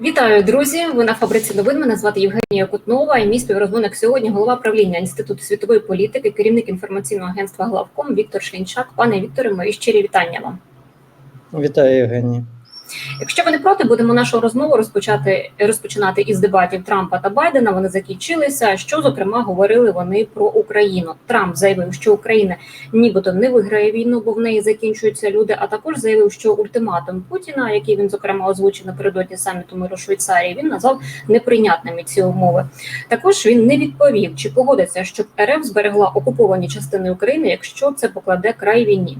Вітаю, друзі! Ви на фабриці новин. Мене звати Євгенія Кутнова. І мій співрозмовник сьогодні голова правління інституту світової політики, керівник інформаційного агентства Главком Віктор Шлінчак. Пане Вікторе, мої щирі вітання вам. Вітаю, Євгенія. Якщо ви не проти, будемо нашу розмову розпочати розпочинати із дебатів Трампа та Байдена. Вони закінчилися. Що зокрема говорили вони про Україну? Трамп заявив, що Україна нібито не виграє війну, бо в неї закінчуються люди. А також заявив, що ультиматум Путіна, який він зокрема озвучив напередодні саміту миру Швейцарії, він назвав неприйнятними ці умови. Також він не відповів, чи погодиться, щоб РФ зберегла окуповані частини України, якщо це покладе край війні.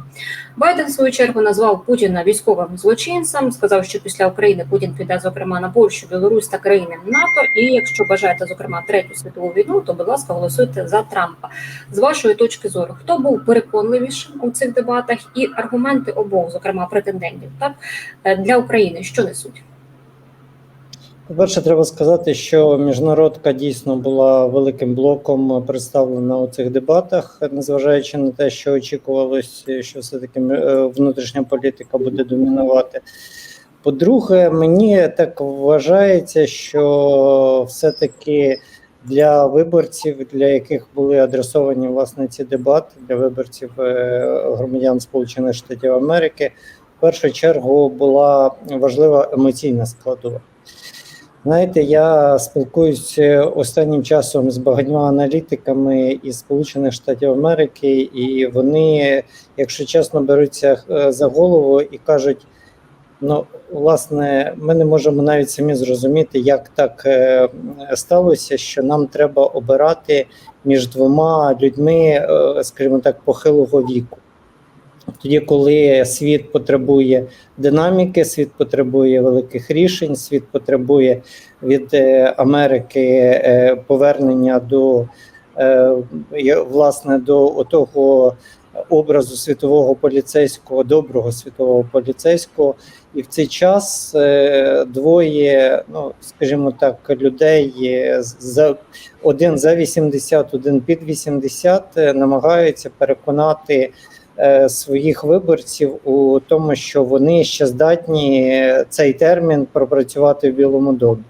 Байден в свою чергу назвав Путіна військовим злочинцем. Сказав, що після України Путін піде зокрема на Польщу, Білорусь та країни НАТО. І якщо бажаєте зокрема третю світову війну, то будь ласка, голосуйте за Трампа. З вашої точки зору, хто був переконливішим у цих дебатах, і аргументи обох, зокрема претендентів, так е, для України, що несуть? По-перше, треба сказати, що міжнародка дійсно була великим блоком представлена у цих дебатах, незважаючи на те, що очікувалось, що все-таки е, внутрішня політика буде домінувати. По-друге, мені так вважається, що все-таки для виборців, для яких були адресовані власне ці дебати, для виборців е, громадян Сполучених Штатів Америки, в першу чергу була важлива емоційна складова. Знаєте, я спілкуюся останнім часом з багатьма аналітиками із Сполучених Штатів Америки, і вони, якщо чесно, беруться е, за голову і кажуть: ну, власне, ми не можемо навіть самі зрозуміти, як так е, сталося, що нам треба обирати між двома людьми, е, скажімо так, похилого віку. Тоді, коли світ потребує динаміки, світ потребує великих рішень, світ потребує від е, Америки е, повернення до е, власне до того образу світового поліцейського, доброго світового поліцейського, і в цей час двоє, ну скажімо так, людей за один за 80, один під 80, е, намагаються переконати своїх виборців у тому, що вони ще здатні цей термін пропрацювати в Білому домі.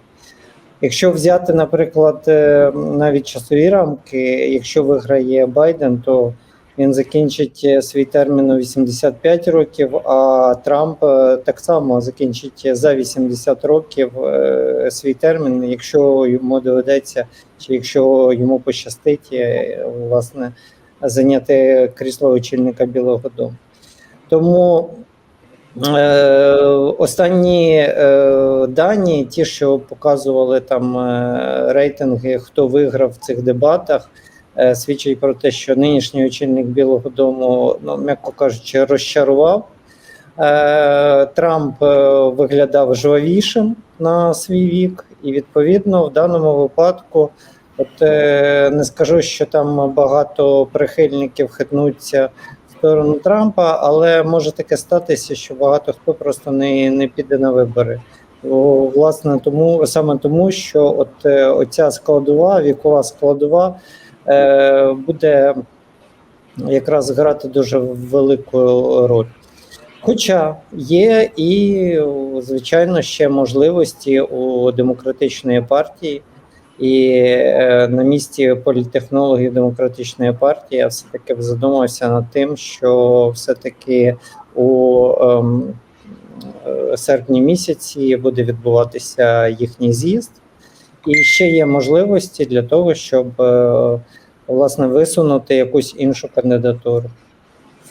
Якщо взяти, наприклад, е, навіть часові рамки, якщо виграє Байден, то він закінчить е, свій термін у 85 років, а Трамп е, так само закінчить за 80 років е, свій термін, якщо йому доведеться, чи якщо йому пощастить, е, власне, зайняти крісло очільника Білого Дому. Тому Е, Останні е, дані, ті, що показували там е, рейтинги, хто виграв в цих дебатах, е, свідчать про те, що нинішній очільник Білого Дому, ну м'яко кажучи, розчарував. Е, Трамп е, виглядав жвавішим на свій вік, і відповідно в даному випадку, от е, не скажу, що там багато прихильників хитнуться в сторону Трампа, але може таке статися, що багато хто просто не, не піде на вибори. О, власне, тому саме тому, що от е, оця складова, вікова складова е, буде якраз грати дуже велику роль. Хоча є і, звичайно, ще можливості у демократичної партії, і е, на місці політтехнологів демократичної партії я все таки задумався над тим, що все-таки у ем, серпні місяці буде відбуватися їхній з'їзд, і ще є можливості для того, щоб е, власне висунути якусь іншу кандидатуру.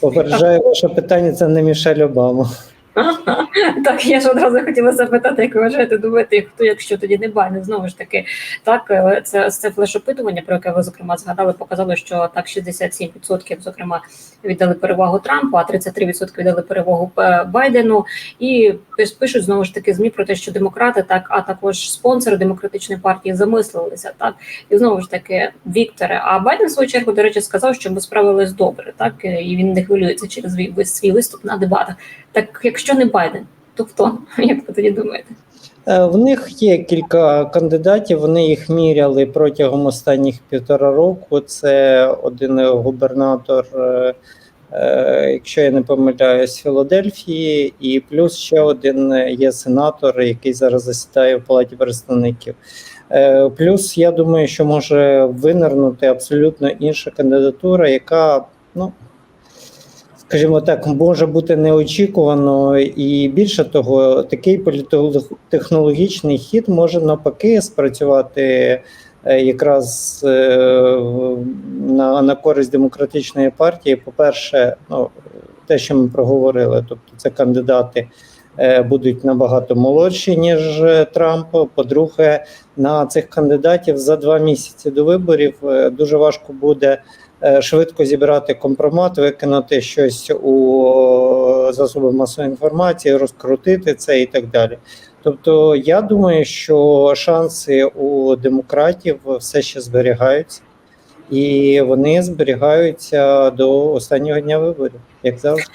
Попереджаю, ваше питання це не Мішель Обама. Так, я ж одразу хотіла запитати, як ви вважаєте, думаєте, хто, якщо тоді не Байден, знову ж таки, так е, це це флеш-опитування, про яке ви зокрема згадали, показало, що так 67% зокрема віддали перевагу Трампу, а 33% віддали перевагу е, Байдену. І пишуть знову ж таки змі про те, що демократи, так а також спонсори демократичної партії замислилися. Так і знову ж таки, Вікторе. А Байден в свою чергу, до речі, сказав, що ми справились добре, так і він не хвилюється через свій виступ на дебатах. Так, якщо не Байден, то хто? Як ви тоді думаєте? Е, В них є кілька кандидатів. Вони їх міряли протягом останніх півтора року. Це один губернатор е, е, якщо я не помиляюсь, Філадельфії, і плюс ще один є сенатор, який зараз засідає в Палаті представників. Плюс я думаю, що може винирнути абсолютно інша кандидатура, яка, ну скажімо так, може бути неочікувано, і більше того, такий політехнологічний хід може навпаки спрацювати е, якраз е, на, на користь демократичної партії. По-перше, ну те, що ми проговорили, тобто це кандидати. е, Будуть набагато молодші ніж Трамп. По-друге, на цих кандидатів за два місяці до виборів дуже важко буде швидко зібрати компромат, викинути щось у е, засоби масової інформації, розкрутити це і так далі. Тобто, я думаю, що шанси у демократів все ще зберігаються, і вони зберігаються до останнього дня виборів, як завжди.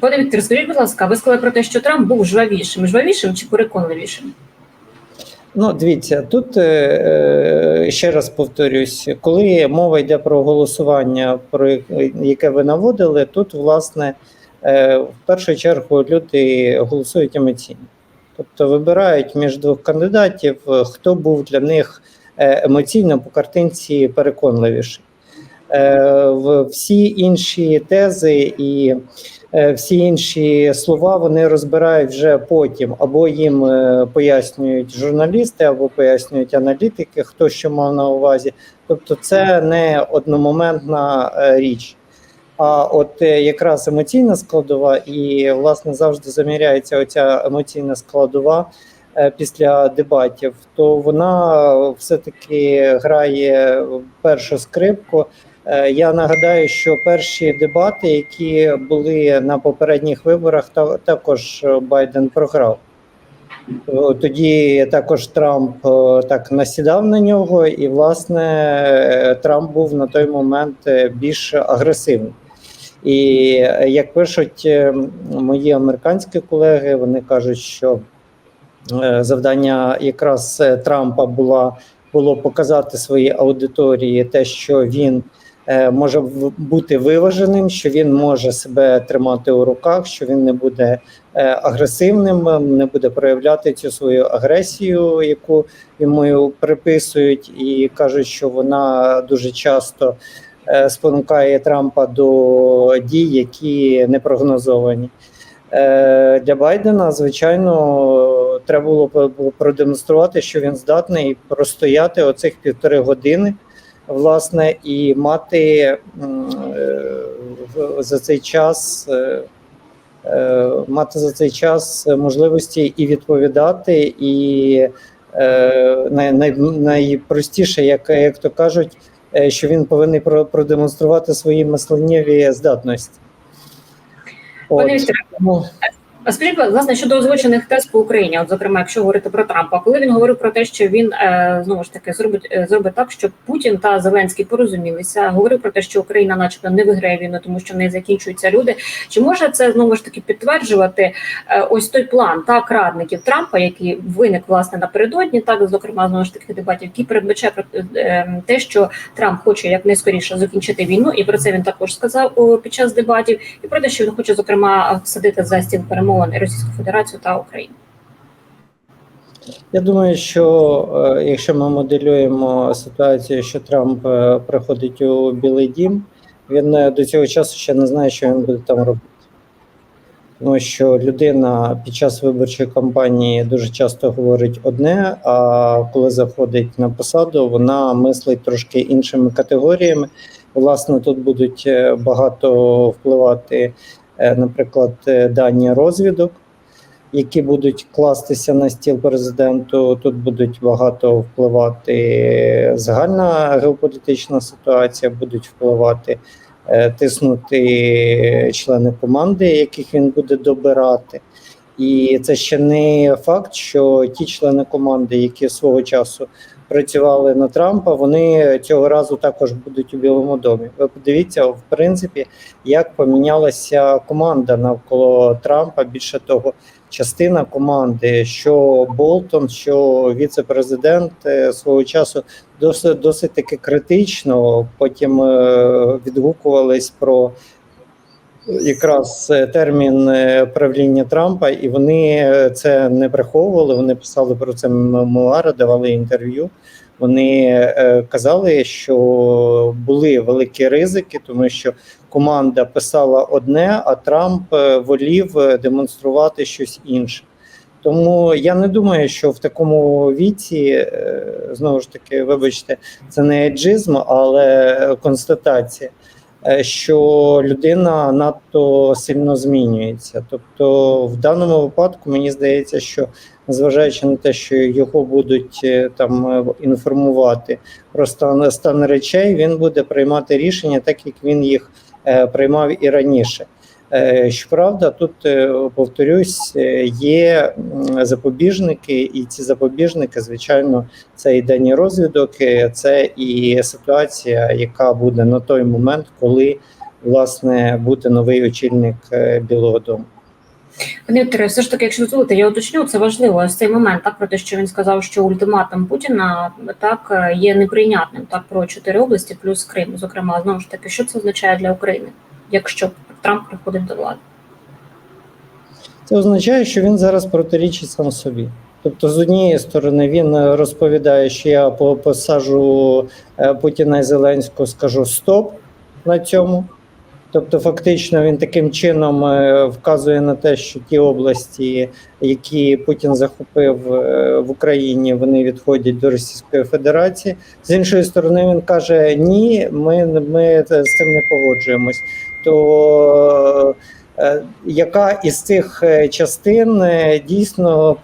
Пане Віктор, скажіть, будь ласка, ви сказали про те, що Трамп був жвавішим, жвавішим чи переконливішим? Ну, дивіться, тут е, е, ще раз повторюсь, коли мова йде про голосування, про яке ви наводили, тут власне е, в першу чергу люди голосують емоційно, тобто вибирають між двох кандидатів, е, хто був для них е, емоційно по картинці переконливіший. Е, Всі інші тези і всі інші слова вони розбирають вже потім, або їм е, пояснюють журналісти, або пояснюють аналітики, хто що мав на увазі. Тобто, це не одномоментна е, річ. А от е, якраз емоційна складова, і власне завжди заміряється оця емоційна складова е, після дебатів, то вона все-таки грає першу скрипку. Е, Я нагадаю, що перші дебати, які були на попередніх виборах, також Байден програв. Е, Тоді також Трамп е, так насідав на нього, і власне е, Трамп був на той момент е, більш агресивний. І е, як пишуть е, мої американські колеги, вони кажуть, що е, завдання якраз е, Трампа була було показати своїй аудиторії те, що він е, може в- бути виваженим, що він може себе тримати у руках, що він не буде е, агресивним, е, не буде проявляти цю свою агресію, яку йому приписують, і кажуть, що вона дуже часто е, спонукає Трампа до дій, які не прогнозовані. Е, Для Байдена, звичайно, треба було продемонструвати, що він здатний простояти оцих півтори години, власне, і мати е, за цей час. е, е, Мати за цей час можливості і відповідати, і е, най, най, найпростіше, як, як то кажуть, що він повинен продемонструвати свої мисленнєві здатності. От, тому- А скажіть, власне, щодо озвучених тез по Україні, от зокрема, якщо говорити про Трампа, коли він говорив про те, що він е, знову ж таки зробить е, зробить так, щоб Путін та Зеленський порозумілися, говорив про те, що Україна, начебто, не виграє війну, тому що в неї закінчуються люди. Чи може це знову ж таки підтверджувати е, ось той план так радників Трампа, який виник власне напередодні, так зокрема знову ж таки дебатів, який передбачає про е, те, що Трамп хоче якнайскоріше закінчити війну, і про це він також сказав під час дебатів, і про те, що він хоче зокрема всадити за стіл перемовин і Російську Федерацію та Україну. Я думаю, що е, якщо ми моделюємо ситуацію, що Трамп е, приходить у Білий Дім, він е, до цього часу ще не знає, що він буде там робити. Тому що людина під час виборчої кампанії дуже часто говорить одне, а коли заходить на посаду, вона мислить трошки іншими категоріями. Власне, тут будуть багато впливати, наприклад, е, дані розвідок які будуть кластися на стіл президенту. Тут будуть багато впливати загальна геополітична ситуація, будуть впливати, е, тиснути члени команди, яких він буде добирати. І це ще не факт, що ті члени команди, які свого часу працювали на Трампа, вони цього разу також будуть у Білому домі. Ви подивіться, в принципі, як помінялася команда навколо Трампа. Більше того, частина команди, що Болтон, що віце-президент е, свого часу досить досить таки критично. Потім е, відгукувались про якраз термін е, правління Трампа, і вони е, це не приховували. Вони писали про це мемуари, давали інтерв'ю. Вони е, казали, що були великі ризики, тому що команда писала одне, а Трамп волів демонструвати щось інше. Тому я не думаю, що в такому віці знову ж таки, вибачте, це не еджизм, але констатація, що людина надто сильно змінюється. Тобто, в даному випадку мені здається, що незважаючи на те, що його будуть е, там е, інформувати про стан, стан речей, він буде приймати рішення, так як він їх е, приймав і раніше. Е, Щоправда, тут е, повторюсь, е, є запобіжники, і ці запобіжники, звичайно, це і дані розвідок, е, це і ситуація, яка буде на той момент, коли власне буде новий очільник Білого Дому. Пане Вікторе, все ж таки, якщо дозволите, я уточню, це важливо. Ось цей момент, так про те, що він сказав, що ультиматум Путіна так є неприйнятним, так про чотири області плюс Крим. Зокрема, знову ж таки, що це означає для України, якщо Трамп приходить до влади? Це означає, що він зараз протирічить сам собі. Тобто, з однієї сторони, він е, розповідає, що я по- посаджу е, Путіна і Зеленського, скажу стоп на цьому. Тобто, фактично, він таким чином е, вказує на те, що ті області, які Путін захопив в Україні, вони відходять до Російської Федерації. З іншої сторони, він каже: Ні, ми, ми з цим не погоджуємось. То е, яка із цих е, частин е, дійсно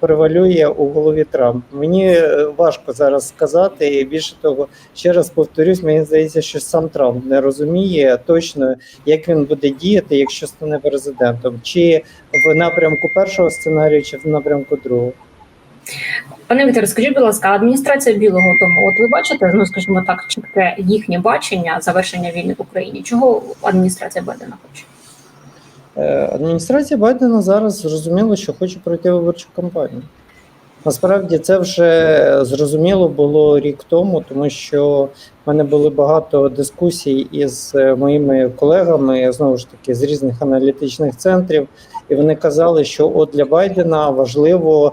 перевалює у голові Трампа. Мені важко зараз сказати. І більше того, ще раз повторюсь, мені здається, що сам Трамп не розуміє точно, як він буде діяти, якщо стане президентом, чи в напрямку першого сценарію, чи в напрямку другого. Пане Вікторе, скажіть, будь ласка, адміністрація Білого Дому, от ви бачите, ну скажімо так, чітке їхнє бачення завершення війни в Україні. Чого адміністрація Байдена хоче? Е, Адміністрація Байдена зараз зрозуміло, що хоче пройти виборчу кампанію. Насправді це вже зрозуміло було рік тому, тому що в мене були багато дискусій із е, моїми колегами знову ж таки з різних аналітичних центрів, і вони казали, що от для Байдена важливо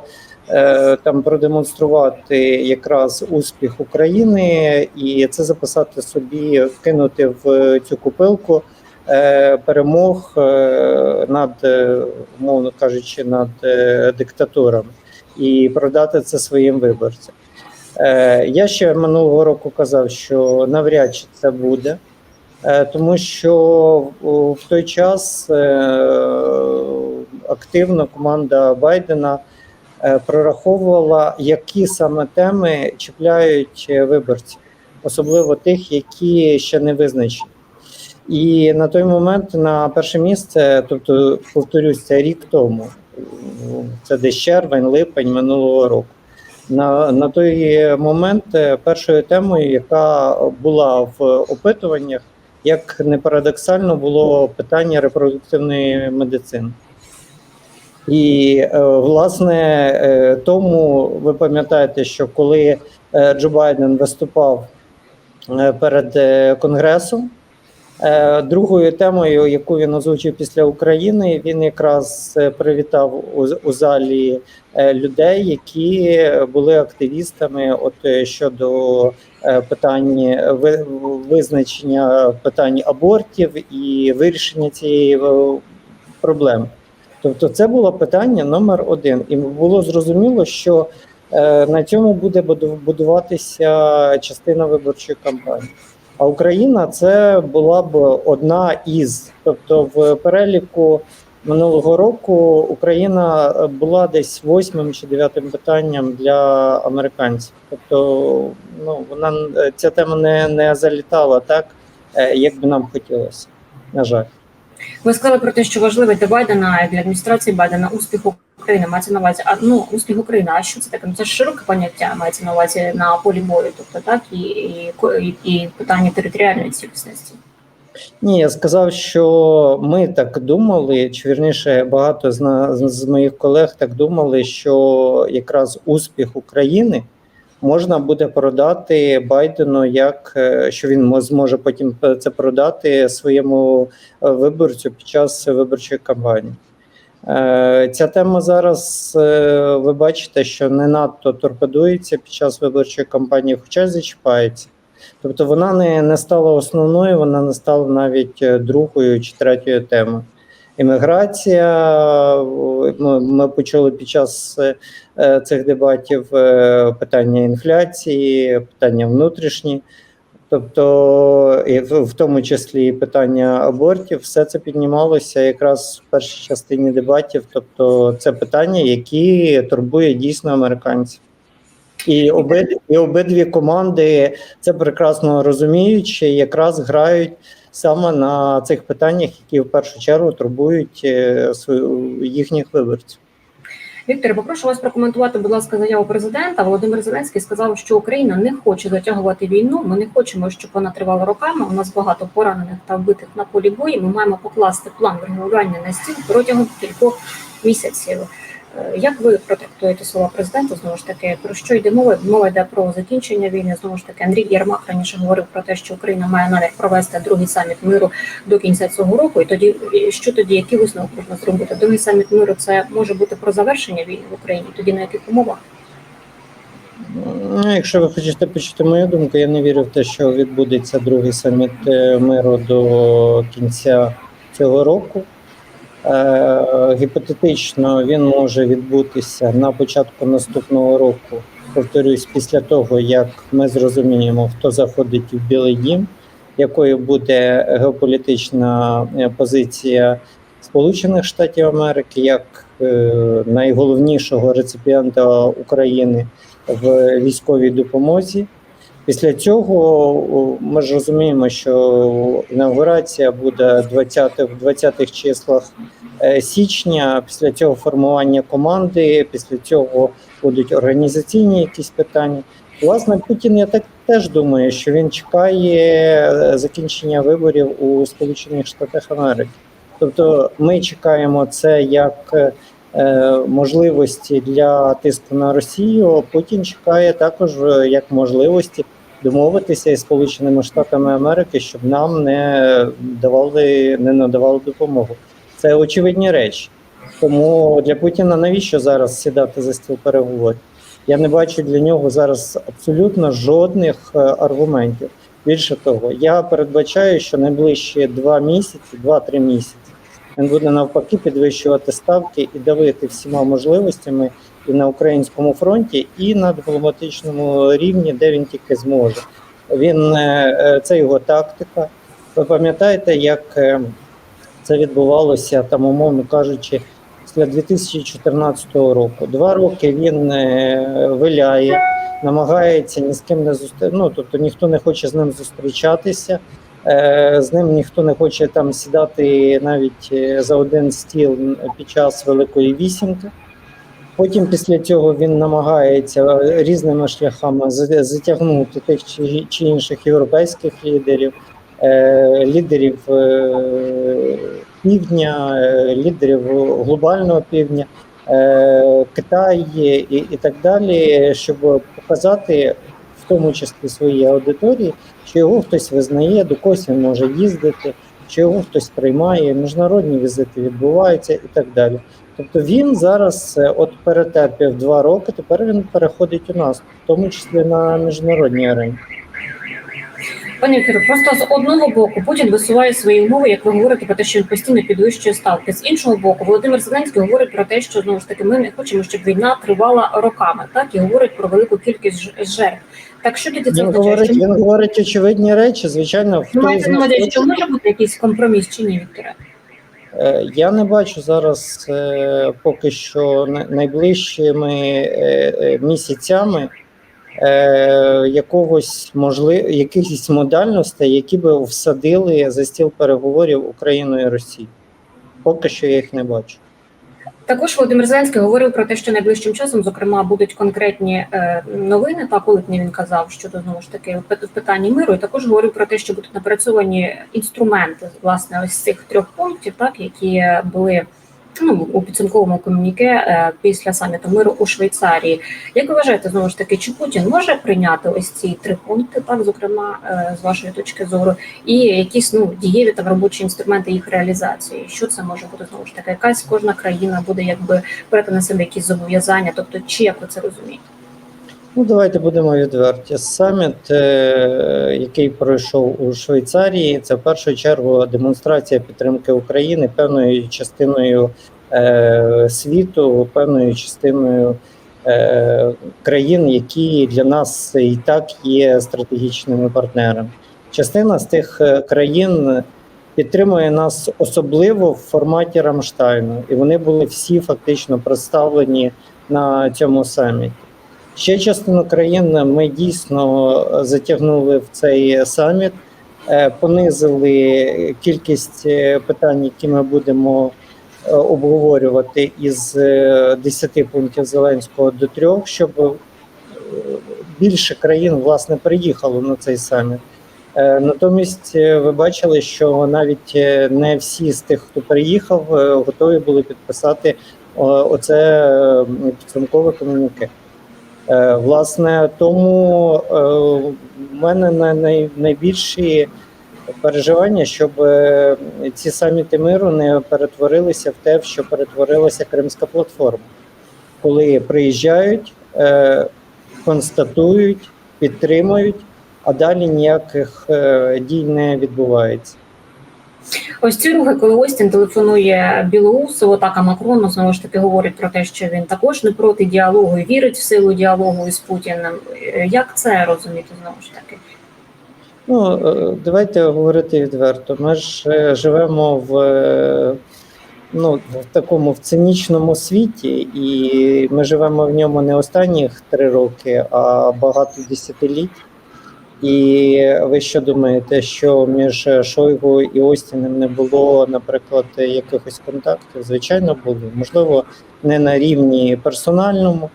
там продемонструвати якраз успіх України, і це записати собі, вкинути в цю купилку е, перемог е, над, е, умовно кажучи, над е, диктатурами і продати це своїм виборцям. Е, Я ще минулого року казав, що навряд чи це буде, е, тому що в той час е, активно команда Байдена е, прораховувала, які саме теми чіпляють е, виборців, особливо тих, які ще не визначені. І на той момент на перше місце, тобто, повторюсь, це рік тому, це десь червень, липень минулого року. На, на той момент е, першою темою, яка була в опитуваннях, як не парадоксально, було питання репродуктивної медицини. І е, власне е, тому ви пам'ятаєте, що коли е, Джо Байден виступав перед Конгресом, Другою темою, яку він озвучив після України, він якраз привітав у, залі людей, які були активістами, от щодо питань визначення питань абортів і вирішення цієї проблеми. Тобто, це було питання номер один, і було зрозуміло, що е, на цьому буде будуватися частина виборчої кампанії. А Україна це була б одна із. Тобто, в переліку минулого року Україна була десь восьмим чи дев'ятим питанням для американців. Тобто, ну вона ця тема не, не залітала так, е, як би нам хотілося. На жаль. Ви сказали про те, що важливий для Байдена і для адміністрації Байдена успіх України мається на увазі. А ну успіх України, а що це таке? Ну це широке поняття мається на увазі на полі бою, тобто так і, і, і, питання територіальної цілісності. Ні, я сказав, що ми так думали, чи вірніше багато з, на, з моїх колег так думали, що якраз успіх України можна буде продати Байдену, як е, що він зможе потім це продати своєму е, виборцю під час виборчої кампанії. Е, Ця тема зараз ви бачите, що не надто торпедується під час виборчої кампанії, хоча зачіпається. Тобто вона не, не стала основною, вона не стала навіть другою чи третьою темою. Імміграція, ми, ми почули під час е, цих дебатів е, питання інфляції, питання внутрішні, тобто, в, тому числі питання абортів, все це піднімалося якраз в першій частині дебатів. Тобто, це питання, які турбує дійсно американців. І обидві, і обидві команди це прекрасно розуміють, якраз грають саме на цих питаннях, які в першу чергу турбують е, їхніх виборців. Віктор, попрошу вас прокоментувати, будь ласка, заяву президента. Володимир Зеленський сказав, що Україна не хоче затягувати війну. Ми не хочемо, щоб вона тривала роками. У нас багато поранених та вбитих на полі бою. Ми маємо покласти план реагування на стіл протягом кількох місяців. Е, Як ви протрактуєте слова президента? Знову ж таки, про що йде мова? Мова йде про закінчення війни. Знову ж таки, Андрій Єрмак раніше говорив про те, що Україна має намір провести другий саміт миру до кінця цього року. І тоді що тоді, який висновок можна зробити? Другий саміт миру це може бути про завершення війни в Україні. Тоді на яких умовах? Ну, якщо ви хочете почути мою думку, я не вірю в те, що відбудеться другий саміт е, миру до кінця цього року. Е, гіпотетично він може відбутися на початку наступного року. Повторюсь, після того як ми зрозуміємо, хто заходить в Білий Дім, якою буде геополітична е, позиція Сполучених Штатів Америки як е, найголовнішого реципієнта України в військовій допомозі. Після цього ми ж розуміємо, що інаугурація буде 20 в 20-х числах е, січня. Після цього формування команди, після цього будуть організаційні якісь питання. Власне, Путін, я так теж думаю, що він чекає е, закінчення виборів у Сполучених Штатах Америки. Тобто, ми чекаємо це як е, можливості для тиску на Росію. Путін чекає також як можливості домовитися із Сполученими Штатами Америки, щоб нам не давали, не надавали допомогу. Це очевидні речі. Тому для Путіна навіщо зараз сідати за стіл переговорів? Я не бачу для нього зараз абсолютно жодних е, аргументів. Більше того, я передбачаю, що найближчі два місяці, два-три місяці, він буде навпаки підвищувати ставки і давити всіма можливостями і на українському фронті, і на дипломатичному рівні, де він тільки зможе. Він е, е, це його тактика. Ви пам'ятаєте, як е, це відбувалося там, умовно кажучи, після 2014 року. Два роки він виляє, намагається ні з ким не зустріти. Ну тобто ніхто не хоче з ним зустрічатися. З ним ніхто не хоче там сідати навіть за один стіл під час Великої вісімки. Потім після цього він намагається різними шляхами за- затягнути тих чи, чи інших європейських лідерів, е, лідерів е, півдня, е, лідерів глобального півдня, е, Китай і, і так далі, щоб показати в тому числі своїй аудиторії, що його хтось визнає, до когось він може їздити, що його хтось приймає, міжнародні візити відбуваються і так далі. Тобто він зараз е, от перетерпів два роки, тепер він переходить у нас, в тому числі на міжнародній арені. Пане Вікторе, просто з одного боку Путін висуває свої умови, як ви говорите про те, що він постійно підвищує ставки. З іншого боку, Володимир Зеленський говорить про те, що знову ж таки ми не хочемо, щоб війна тривала роками, так і говорить про велику кількість жертв. Так що тоді це Він означає? говорить, Що він говорить очевидні речі. Звичайно, ви хто маєте з на увазі, що може бути якийсь компроміс чи ні, Вікторе? Е, Я не бачу зараз е, поки що най- найближчими е, місяцями якогось можлив... якихось модальностей, які би всадили за стіл переговорів Україною і Росією. Поки що я їх не бачу. Також Володимир Зеленський говорив про те, що найближчим часом, зокрема, будуть конкретні е, новини. Та липні він казав щодо знову ж таки в питанні миру. І також говорив про те, що будуть напрацьовані інструменти власне ось цих трьох пунктів, так які були ну, у підсумковому комуніке е, після саміту миру у Швейцарії. Як ви вважаєте, знову ж таки, чи Путін може прийняти ось ці три пункти, так зокрема е, з вашої точки зору, і якісь ну дієві там робочі інструменти їх реалізації? Що це може бути знову ж таки? Якась кожна країна буде якби брати на себе якісь зобов'язання? Тобто, чи як ви це розумієте? Ну, давайте будемо відверті. Саміт, е, який пройшов у Швейцарії, це в першу чергу демонстрація підтримки України певною частиною е, світу, певною частиною е, країн, які для нас і так є стратегічними партнерами. Частина з тих е, країн підтримує нас особливо в форматі Рамштайну, і вони були всі фактично представлені на цьому саміті. Ще частину країн ми дійсно затягнули в цей саміт, е, понизили кількість е, питань, які ми будемо е, обговорювати із е, 10 пунктів Зеленського до трьох, щоб е, більше країн власне приїхало на цей саміт. Е, Натомість е, ви бачили, що навіть е, не всі з тих, хто приїхав, е, готові були підписати оце е, підсумкове комуніке. Е, Власне, тому е, в мене най- най- найбільші переживання, щоб е, ці саміти миру не перетворилися в те, що перетворилася Кримська платформа, коли приїжджають, констатують, підтримують, а далі ніяких дій не відбувається. Ось ці рухи, коли Остін телефонує Білоусову, так а Макрону знову ж таки говорить про те, що він також не проти діалогу і вірить в силу діалогу із Путіним. Е, Як це розуміти знову ж таки? Ну, е, давайте говорити відверто. Ми ж е, живемо в, ну, в такому в цинічному світі, і ми живемо в ньому не останніх три роки, а багато десятиліть. І ви що думаєте, що між Шойгу і Остіним не було, наприклад, якихось контактів? Звичайно, були. Можливо, не на рівні персональному,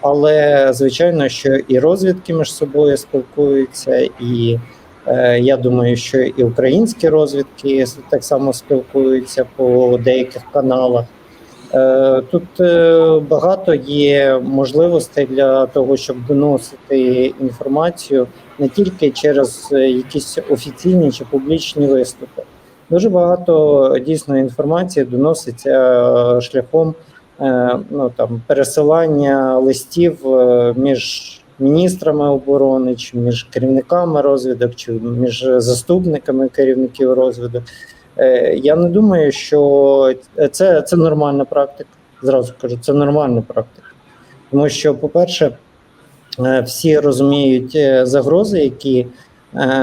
але звичайно, що і розвідки між собою спілкуються, і Е, Я думаю, що і українські розвідки так само спілкуються по деяких каналах. Е, Тут е, багато є можливостей для того, щоб доносити інформацію не тільки через е, якісь офіційні чи публічні виступи. Дуже багато дійсно інформації доноситься шляхом ну, там, пересилання листів між міністрами оборони, чи між керівниками розвідок, чи між заступниками керівників розвідок. Е, Я не думаю, що це, це нормальна практика. Зразу кажу, це нормальна практика. Тому що, по-перше, е, всі розуміють е, загрози, які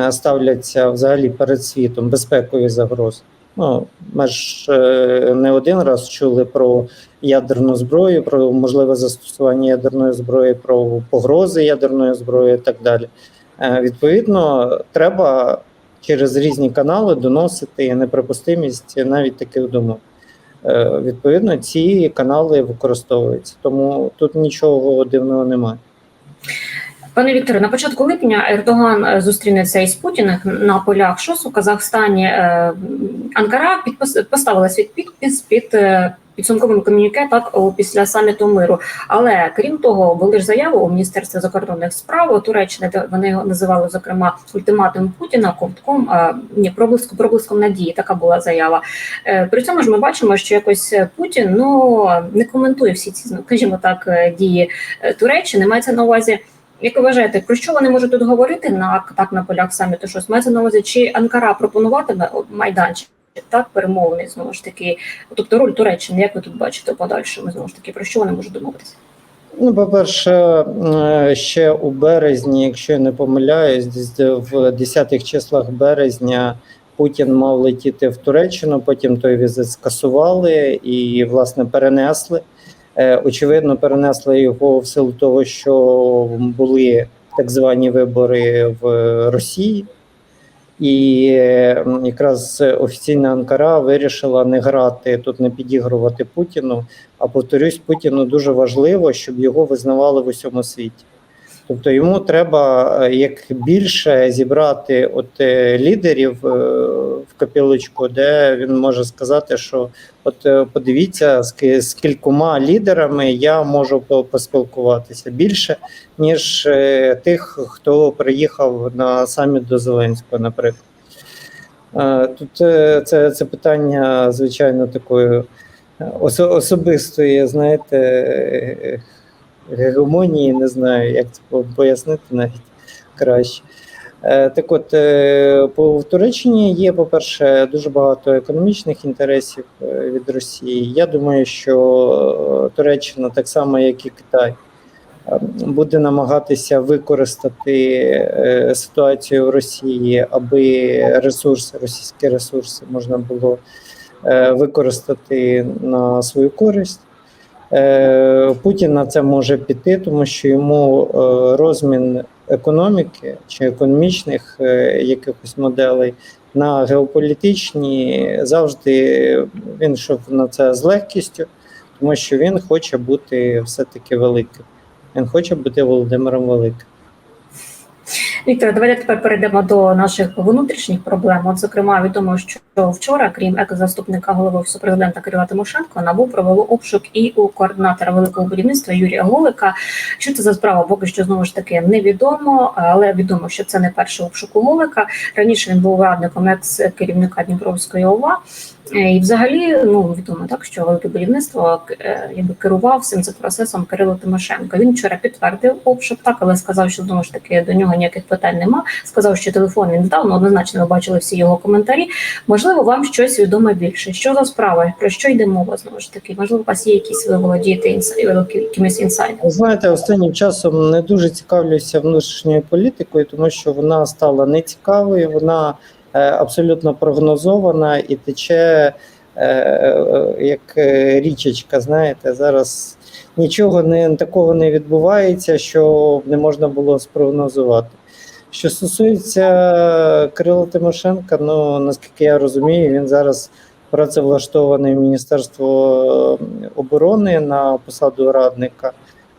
ставляться взагалі перед світом, безпекові загрози. Ну, ми ж не один раз чули про ядерну зброю, про можливе застосування ядерної зброї, про погрози ядерної зброї і так далі. Відповідно, треба через різні канали доносити неприпустимість навіть таких думок. Е, Відповідно, ці канали використовуються, тому тут нічого дивного немає. Пане Вікторе, на початку липня Ердоган е, зустрінеться із Путіним на полях ШОС у Казахстані. Е, Анкара підпис... поставила підпис під підсумковим комюніке так після саміту миру. Але крім того, були ж заяви у міністерстві закордонних справ Туреччини, де вони його називали зокрема ультиматум Путіна ковтком ні, проблиску проблиском надії. Така була заява. Е, При цьому ж ми бачимо, що якось Путін ну не коментує всі ці, ну, скажімо так, е, дії е, Туреччини. Мається на увазі. Як ви вважаєте, про що вони можуть тут говорити на так на полях саміту? Щось мається на увазі, чи Анкара пропонуватиме майданчик так перемовний знову ж таки? Тобто роль Туреччини, як ви тут бачите подальшому знову ж таки про що вони можуть домовитися? Ну, по-перше, е, ще у березні, якщо я не помиляюсь, в 10-х числах березня Путін мав летіти в Туреччину, потім той візит скасували і, власне, перенесли. Е, Очевидно, перенесли його в силу того, що були так звані вибори в Росії. І якраз офіційна Анкара вирішила не грати тут, не підігрувати Путіну. А повторюсь, Путіну дуже важливо, щоб його визнавали в усьому світі. Тобто йому треба е, як більше зібрати от е, лідерів е, в капілочку, де він може сказати, що от подивіться, з, кількома лідерами я можу по- поспілкуватися більше, ніж тих, хто приїхав на саміт до Зеленського, наприклад. Тут це, це питання, звичайно, такої особистої, знаєте, е, гегемонії, не знаю, як це пояснити навіть краще. Е, Так от, е, в Туреччині є, по-перше, дуже багато економічних інтересів від Росії. Я думаю, що Туреччина, так само як і Китай, е, буде намагатися використати ситуацію в Росії, аби ресурси, російські ресурси можна було використати на свою користь. Е, Путін на це може піти, тому що йому е, розмін економіки чи економічних е, якихось моделей на геополітичні завжди він йшов на це з легкістю, тому що він хоче бути все-таки великим. Він хоче бути Володимиром Великим. Віктор, давайте тепер перейдемо до наших внутрішніх проблем. От, зокрема, відомо, що вчора, крім екс-заступника голови офісу президента Кирила Тимошенко, набу провело обшук і у координатора великого будівництва Юрія Голика. Що це за справа? Поки що знову ж таки невідомо, але відомо, що це не перший обшук у Голика. Раніше він був радником екс-керівника Дніпровської ОВА. Е, І взагалі, ну відомо так, що велике будівництво е, якби керував всім цим процесом Кирило Тимошенко. Він вчора підтвердив обшук, так, але сказав, що знову ж таки до нього ніяких питань нема. Сказав, що телефон він здав, ну однозначно ви бачили всі його коментарі. Можливо, вам щось відомо більше. Що за справа? Про що йде мова знову ж таки? Можливо, у вас є якісь ви володієте інс- якимись інсайдами? Ви знаєте, останнім часом не дуже цікавлюся внутрішньою політикою, тому що вона стала нецікавою, вона е, абсолютно прогнозована і тече е, е, як е, річечка. Знаєте, зараз нічого не такого не відбувається, що не можна було спрогнозувати. Що стосується Кирила Тимошенка, ну наскільки я розумію, він зараз працевлаштований в Міністерство е, оборони на посаду радника.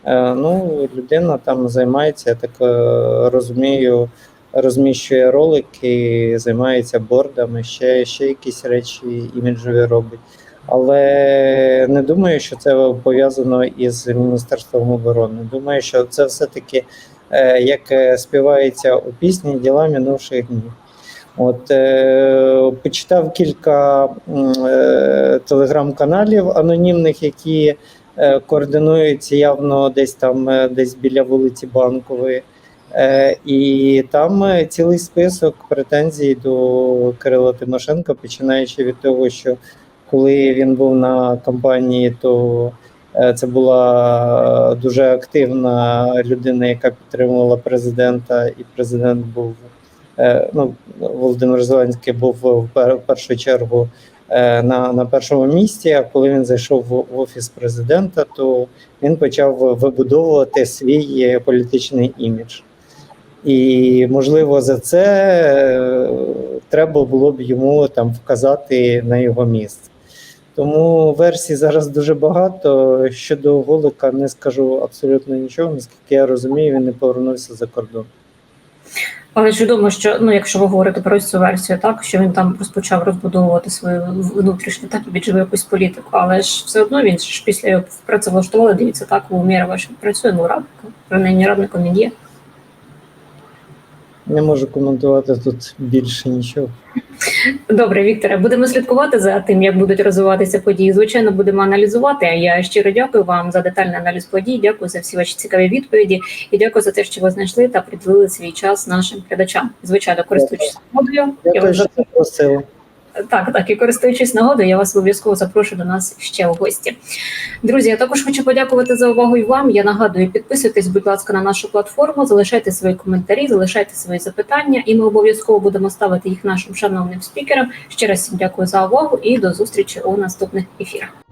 Е, Ну, людина там займається, я так е, розумію, розміщує ролики, займається бордами, ще, ще якісь речі іміджові робить. Але не думаю, що це пов'язано із Міністерством оборони. Думаю, що це все-таки, е, як е, співається у пісні діла минувших днів. От е, почитав кілька телеграм-каналів анонімних, які координуються явно десь там, десь біля вулиці Банкової. Е, і там е, цілий список претензій до Кирила Тимошенка, починаючи від того, що коли він був на кампанії, то е, це була дуже активна людина, яка підтримувала президента, і президент був ну, Володимир Зеленський був в першу чергу на, на першому місці. А коли він зайшов в офіс президента, то він почав вибудовувати свій політичний імідж. І можливо за це е, треба було б йому там вказати на його місце. Тому версій зараз дуже багато. Щодо Голика не скажу абсолютно нічого. Наскільки я розумію, він не повернувся за кордон. Але ж відомо, що ну, якщо ви говорите про цю версію, так що він там розпочав розбудовувати свою внутрішню так віджив якусь політику, але ж все одно він ж після його працевлаштували, дивіться, так у Умєрова що працює, ну радником, принаймні радником він є. Не можу коментувати тут більше нічого. Добре, Вікторе, будемо слідкувати за тим, як будуть розвиватися події. Звичайно, будемо аналізувати. А я щиро дякую вам за детальний аналіз подій. Дякую за всі ваші цікаві відповіді і дякую за те, що ви знайшли та приділили свій час нашим глядачам. Звичайно, користуючись модою. я вас що запросили. Так, так, і користуючись нагодою, я вас обов'язково запрошую до нас ще в гості. Друзі, я також хочу подякувати за увагу і вам. Я нагадую, підписуйтесь, будь ласка, на нашу платформу, залишайте свої коментарі, залишайте свої запитання, і ми обов'язково будемо ставити їх нашим шановним спікерам. Ще раз всім дякую за увагу і до зустрічі у наступних ефірах.